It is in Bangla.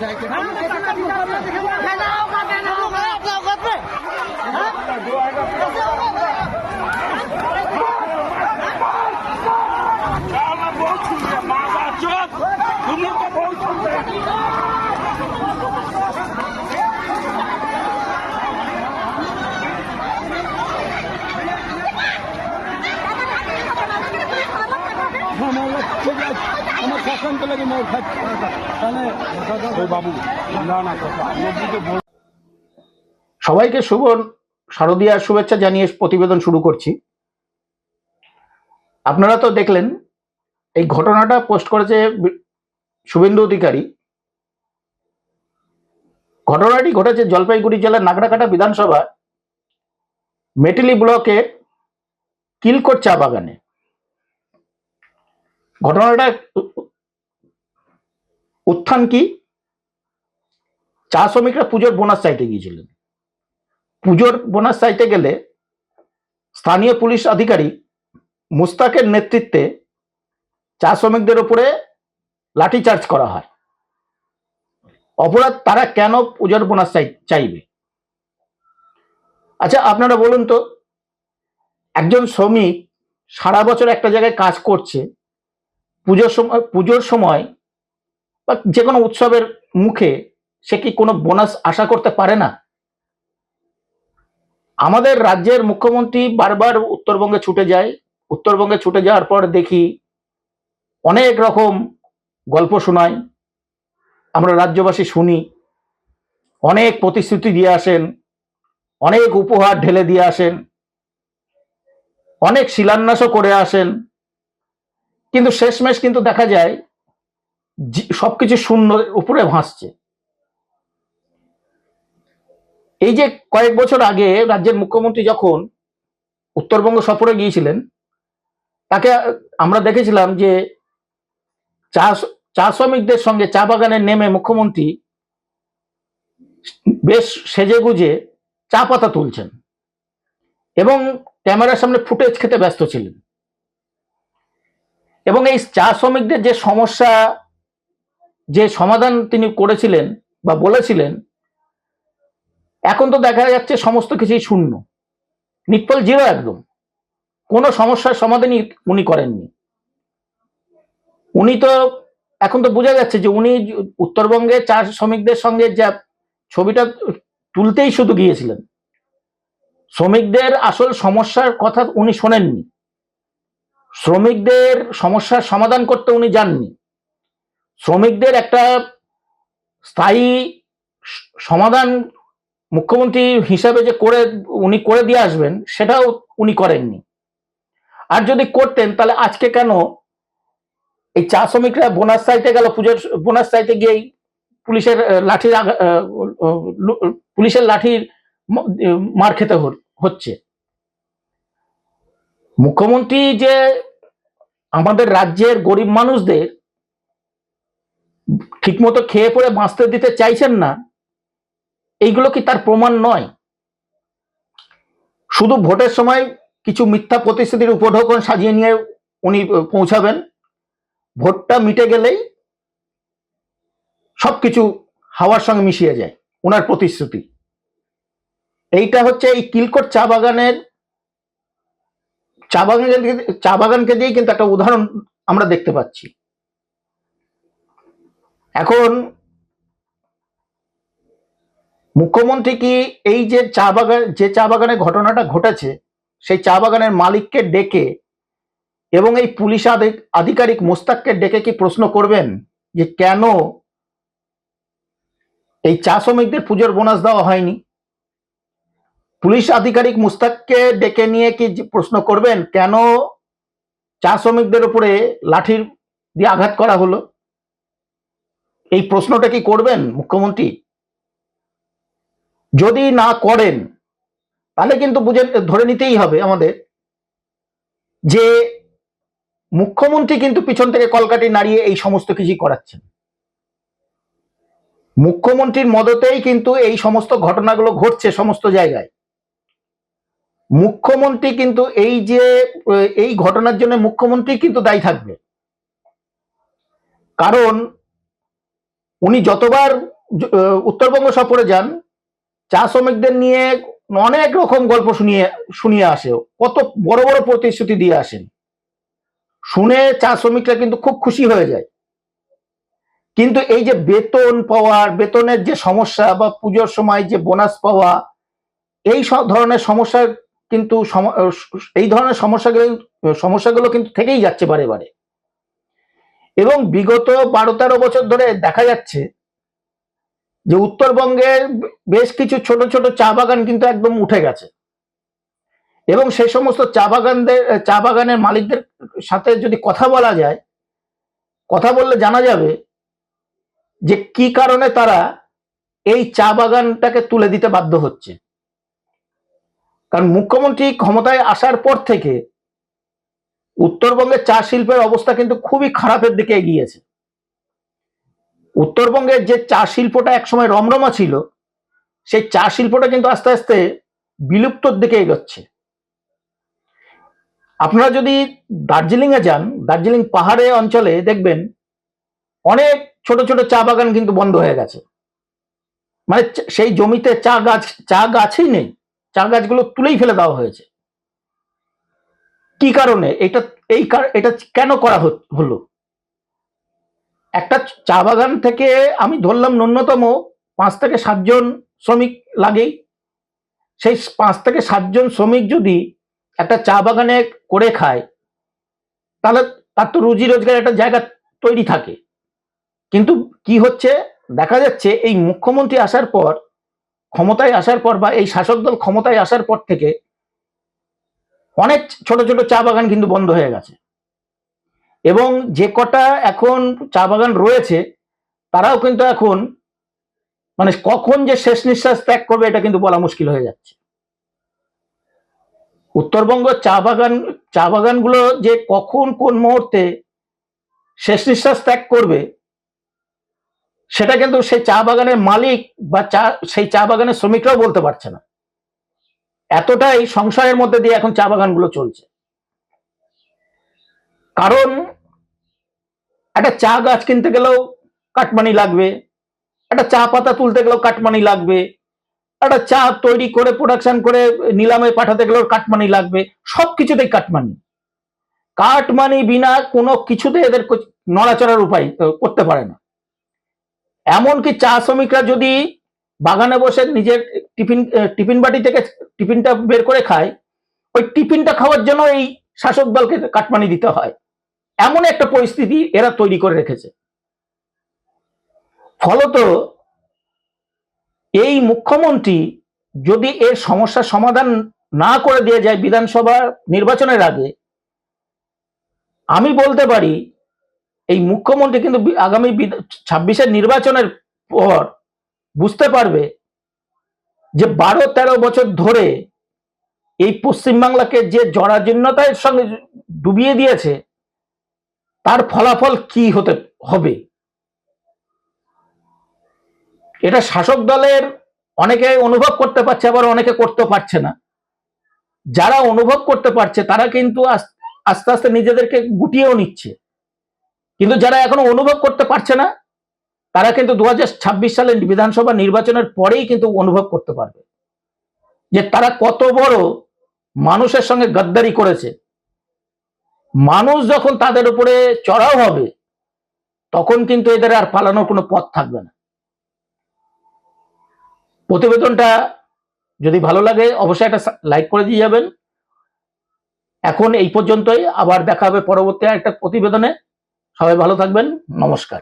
যাইতে। সবাইকে শুভ শারদীয়ার শুভেচ্ছা জানিয়ে প্রতিবেদন শুরু করছি। আপনারা তো দেখলেন, এই ঘটনাটা পোস্ট করেছে শুভেন্দু অধিকারী। ঘটনাটি ঘটেছে জলপাইগুড়ি জেলার নাগরাকাটা বিধানসভা মেটিলি ব্লকের কিলকোট চা বাগানে। ঘটনাটা উত্থান কি? চা শ্রমিকরা পুজোর বোনাস চাইতে গিয়েছিলেন। পুজোর বোনাস চাইতে গেলে স্থানীয় পুলিশ আধিকারিক মুস্তাকের নেতৃত্বে চা শ্রমিকদের উপরে লাঠিচার্জ করা হয়। অপরাধ তারা কেন পুজোর বোনাস চাই, চাইবে? আচ্ছা আপনারা বলুন তো, একজন শ্রমিক সারা বছর একটা জায়গায় কাজ করছে, পুজোর সময় পুজোর সময় বা যে কোনো উৎসবের মুখে সে কি কোনো বোনাস আশা করতে পারে না? আমাদের রাজ্যের মুখ্যমন্ত্রী বারবার উত্তরবঙ্গে ছুটে যায়। উত্তরবঙ্গে ছুটে যাওয়ার পর দেখি অনেক রকম গল্প শোনায়। আমরা রাজ্যবাসী শুনি। অনেক প্রতিশ্রুতি দিয়ে আসেন। অনেক উপহার ঢেলে দিয়ে আসেন। অনেক শিলান্যাসও করে আসেন। কিন্তু শেষমেশ কিন্তু দেখা যায় সবকিছু শূন্য উপরে ভাসছে। এই যে কয়েক বছর আগে রাজ্যের মুখ্যমন্ত্রী যখন উত্তরবঙ্গ সফরে গিয়েছিলেন, তাকে আমরা দেখেছিলাম যে চা চা শ্রমিকদের সঙ্গে চা বাগানে নেমে মুখ্যমন্ত্রী বেশ সেজে গুজে চা পাতা তুলছেন এবং ক্যামেরার সামনে ফুটেজ খেতে ব্যস্ত ছিলেন। এবং এই চা শ্রমিকদের যে সমস্যা যে সমাধান তিনি করেছিলেন বা বলেছিলেন, এখন তো দেখা যাচ্ছে সমস্ত কিছুই শূন্য। নিটপল জিরো একদম। কোনো সমস্যার সমাধানই উনি করেননি। উনি তো, এখন তো বোঝা যাচ্ছে যে উনি উত্তরবঙ্গে চা শ্রমিকদের সঙ্গে যা ছবিটা তুলতেই শুধু গিয়েছিলেন। শ্রমিকদের আসল সমস্যার কথা উনি শোনেননি। শ্রমিকদের সমস্যার সমাধান করতে উনি যাননি। শ্রমিকদের একটা স্থায়ী সমাধান মুখ্যমন্ত্রী হিসাবে যে করে, উনি করে দিয়ে আসবেন, সেটাও উনি করেননি। আর যদি করতেন, তাহলে আজকে কেন এই চা শ্রমিকরা বোনাস চাইতে গেল, পুজোর বোনাস চাইতে গিয়েই পুলিশের লাঠির পুলিশের লাঠির মার খেতে হচ্ছে। মুখ্যমন্ত্রী যে আমাদের রাজ্যের গরিব মানুষদের ঠিকমতো খেয়ে পড়ে বাঁচতে দিতে চাইছেন না, এইগুলো কি তার প্রমাণ নয়? শুধু ভোটের সময় কিছু মিথ্যা প্রতিশ্রুতির উপঢৌকন সাজিয়ে নিয়ে উনি পৌঁছাবেন, ভোটটা মিটে গেলেই সবকিছু হাওয়ার সঙ্গে মিশিয়ে যায় ওনার প্রতিশ্রুতি। এইটা হচ্ছে এই কিলকোট চা বাগানের, চা বাগানকে চা বাগানকে দিয়েই কিন্তু একটা উদাহরণ আমরা দেখতে পাচ্ছি। এখন মুখ্যমন্ত্রী কি এই যে চা বাগান, যে চা বাগানের ঘটনাটা ঘটেছে, সেই চা বাগানের মালিককে ডেকে এবং এই পুলিশ আধিক- আধিকারিক মোস্তাককে ডেকে কি প্রশ্ন করবেন যে কেন এই চা শ্রমিকদের পুজোর বোনাস দেওয়া হয়নি? পুলিশ আধিকারিক মুস্তাককে ডেকে নিয়ে কি প্রশ্ন করবেন কেন চা শ্রমিকদের উপরে লাঠির দিয়ে আঘাত করা হলো? এই প্রশ্নটা কি করবেন মুখ্যমন্ত্রী? যদি না করেন, তাহলে কিন্তু বুঝে ধরে নিতেই হবে আমাদের যে মুখ্যমন্ত্রী কিন্তু পিছন থেকে কলকাটি নাড়িয়ে এই সমস্ত কিছুই করাচ্ছেন। মুখ্যমন্ত্রীর মদতেই কিন্তু এই সমস্ত ঘটনাগুলো ঘটছে সমস্ত জায়গায়। মুখ্যমন্ত্রী কিন্তু এই যে, এই ঘটনার জন্য মুখ্যমন্ত্রী কিন্তু দায়ী থাকবে। কারণ উনি যতবার উত্তরবঙ্গ সফরে যান, চা শ্রমিকদের নিয়ে অনেক রকম গল্প শুনিয়ে শুনিয়ে আসে কত বড় বড় প্রতিশ্রুতি দিয়ে আসেন। শুনে চা শ্রমিকরা কিন্তু খুব খুশি হয়ে যায়। কিন্তু এই যে বেতন পাওয়ার, বেতনের যে সমস্যা বা পুজোর সময় যে বোনাস পাওয়া, এই সব ধরনের সমস্যা কিন্তু এই ধরনের সমস্যাগুলো সমস্যাগুলো কিন্তু থেকেই যাচ্ছে বারে বারে। এবং বিগত বারো তেরো বছর ধরে দেখা যাচ্ছে যে উত্তরবঙ্গের বেশ কিছু ছোট ছোট চা বাগান কিন্তু একদম উঠে গেছে। এবং সেই সমস্ত চা বাগানদের, চা বাগানের মালিকদের সাথে যদি কথা বলা যায়, কথা বললে জানা যাবে যে কি কারণে তারা এই চা বাগানটাকে তুলে দিতে বাধ্য হচ্ছে। কারণ মুখ্যমন্ত্রী ক্ষমতায় আসার পর থেকে উত্তরবঙ্গের চা শিল্পের অবস্থা কিন্তু খুবই খারাপের দিকে এগিয়েছে। উত্তরবঙ্গের যে চা শিল্পটা একসময় রমরমা ছিল, সেই চা শিল্পটা কিন্তু আস্তে আস্তে বিলুপ্তর দিকে এগোচ্ছে। আপনারা যদি দার্জিলিং এ যান, দার্জিলিং পাহাড়ে অঞ্চলে দেখবেন অনেক ছোট ছোট চা বাগান কিন্তু বন্ধ হয়ে গেছে। মানে সেই জমিতে চা গাছ, চা গাছই নেই। চা গাছগুলো তুলেই ফেলে দেওয়া হয়েছে। কি কারণে? এটা, এই এটা কেন করা হলো? একটা চা বাগান থেকে আমি ধরলাম ন্যূনতম পাঁচ থেকে সাতজন শ্রমিক লাগেই। সেই পাঁচ থেকে সাতজন শ্রমিক যদি একটা চা বাগানে করে খায়, তাহলে তার তো রুজি রোজগার একটা জায়গা তৈরি থাকে। কিন্তু কি হচ্ছে? দেখা যাচ্ছে এই মুখ্যমন্ত্রী আসার পর, ক্ষমতায় আসার পর বা এই শাসক দল ক্ষমতায় আসার পর থেকে অনেক ছোট ছোট চা বাগান কিন্তু বন্ধ হয়ে গেছে। এবং যে কটা এখন চা বাগান রয়েছে, তারাও কিন্তু এখন মানে কখন যে শেষ নিঃশ্বাস ত্যাগ করবে এটা কিন্তু বলা মুশকিল হয়ে যাচ্ছে। উত্তরবঙ্গ চা বাগান, চা বাগানগুলো যে কখন কোন মুহূর্তে শেষ নিঃশ্বাস ত্যাগ করবে, সেটা কিন্তু সেই চা বাগানের মালিক বা চা, সেই চা বাগানের শ্রমিকরাও বলতে পারছে না। এতটাই সংশয়ের মধ্যে দিয়ে এখন চা বাগানগুলো চলছে। কারণ একটা চা গাছ কিনতে গেলেও কাটমানি লাগবে, একটা চা পাতা তুলতে গেলেও কাটমানি লাগবে, একটা চা তৈরি করে প্রোডাকশন করে নিলামে পাঠাতে গেলেও কাটমানি লাগবে সব কিছুতেই কাটমানি। কাটমানি বিনা কোনো কিছুতে এদের নড়াচড়ার উপায় করতে পারে না। এমনকি চা শ্রমিকরা যদি বাগানে বসে নিজের টিফিন টিফিন বাটি থেকে টিফিনটা বের করে খায়, ওই টিফিনটা খাওয়ার জন্য এই শাসক দলকে কাটমানি দিতে হয়। এমন একটা পরিস্থিতি এরা তৈরি করে রেখেছে। ফলত এই মুখ্যমন্ত্রী যদি এর সমস্যার সমাধান না করে দিয়ে যায় বিধানসভা নির্বাচনের আগে, আমি বলতে পারি, এই মুখ্যমন্ত্রী কিন্তু আগামী ছাব্বিশের নির্বাচনের পর বুঝতে পারবে যে বারো, তেরো বছর ধরে এই পশ্চিমবাংলাকে যে জরাজীর্ণতার সঙ্গে ডুবিয়ে দিয়েছে, তার ফলাফল কি হতে হবে? এটা শাসক দলের অনেকে অনুভব করতে পারছে, আবার অনেকে করতে পারছে না। যারা অনুভব করতে পারছে, তারা কিন্তু আস্তে আস্তে নিজেদেরকে গুটিয়েও নিচ্ছে। কিন্তু যারা এখনও অনুভব করতে পারছে না তারা কিন্তু দু সালের বিধানসভা নির্বাচনের পরেই কিন্তু অনুভব করতে পারবে। যে তারা কত বড় মানুষের সঙ্গে গদ্দারি করেছে। মানুষ যখন তাদের উপরে চড়াও হবে, তখন কিন্তু এদের আর পালানোর কোনো পথ থাকবে না। প্রতিবেদনটা যদি ভালো লাগে, অবশ্যই একটা লাইক করে দিয়ে যাবেন। এখন এই পর্যন্তই, আবার দেখা হবে পরবর্তী একটা প্রতিবেদনে। সবাই ভালো থাকবেন, নমস্কার।